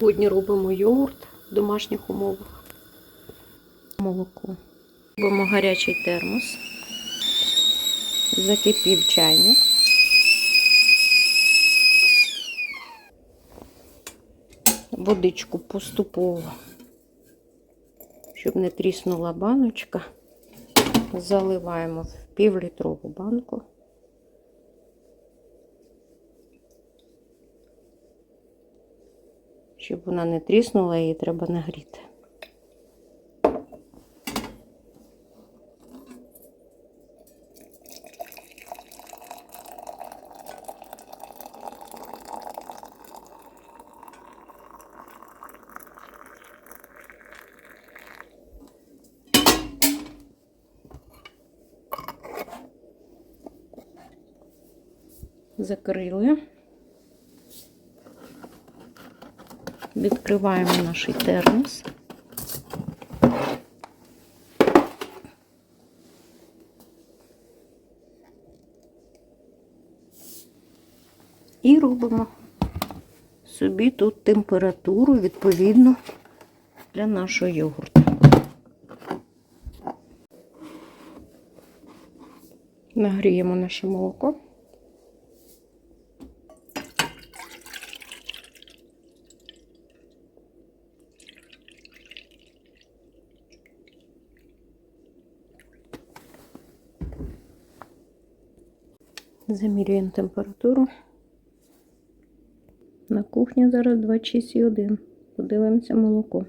Сьогодні робимо йогурт в домашніх умовах. Молоко. Робимо гарячий термос. Закипів чайник. Водичку поступово, щоб не тріснула баночка. Заливаємо в півлітрову банку. Щоб вона не тріснула, її треба нагріти. Закрили. Відкриваємо наш термос. І робимо собі тут температуру відповідну для нашого йогурту. Нагріємо наше молоко. Замірюємо температуру. На кухні зараз 26,1. Подивимося молоко.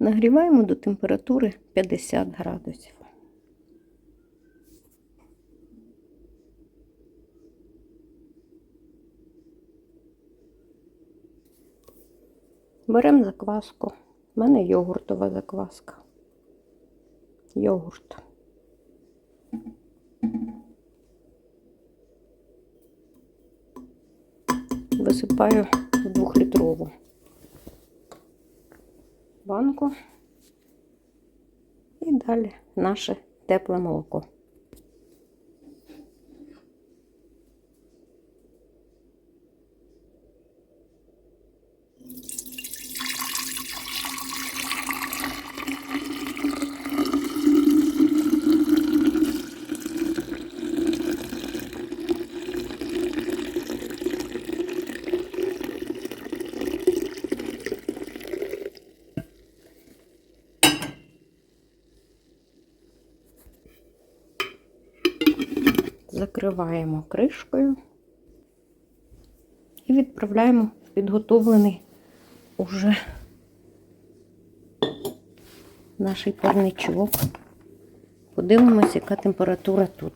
Нагріваємо до температури 50 градусів. Беремо закваску. У мене йогуртова закваска. Йогурт. Висипаю в двохлітрову банку. І далі наше тепле молоко. Закриваємо кришкою і відправляємо в підготовлений уже наш парничок. Подивимося, яка температура тут.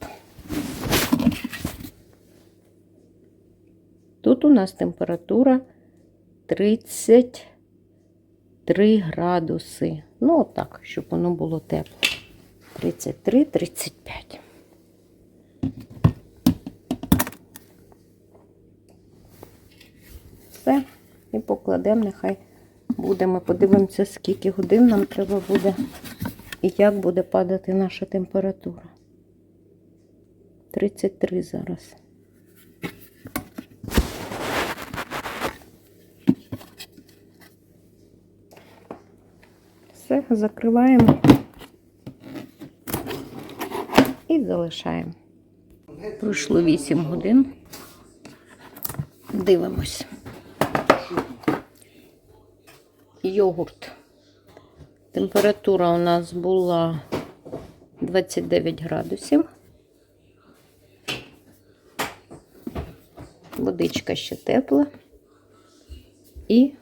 Тут у нас температура 33 градуси. Ну, отак, щоб воно було тепло. 33-35. Все. І покладемо, нехай буде. Ми подивимося, скільки годин нам треба буде і як буде падати наша температура. 33 зараз. Все, закриваємо і залишаємо. Пройшло 8 годин. Дивимось. Йогурт. Температура у нас була 29 градусів. Водичка ще тепла. І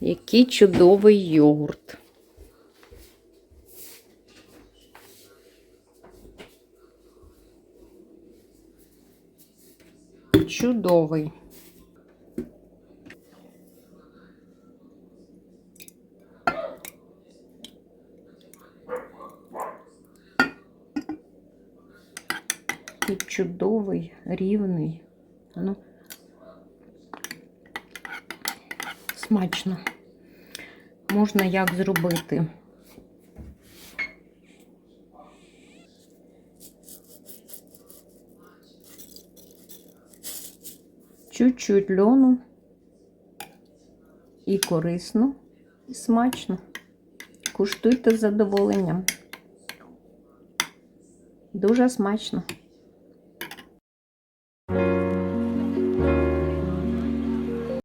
який чудовий йогурт. Чудовий. Такий чудовий, рівний. Ну, смачно. Можна як зробити. Чуть-чуть льону і корисно, і смачно. Куштуйте з задоволенням. Дуже смачно.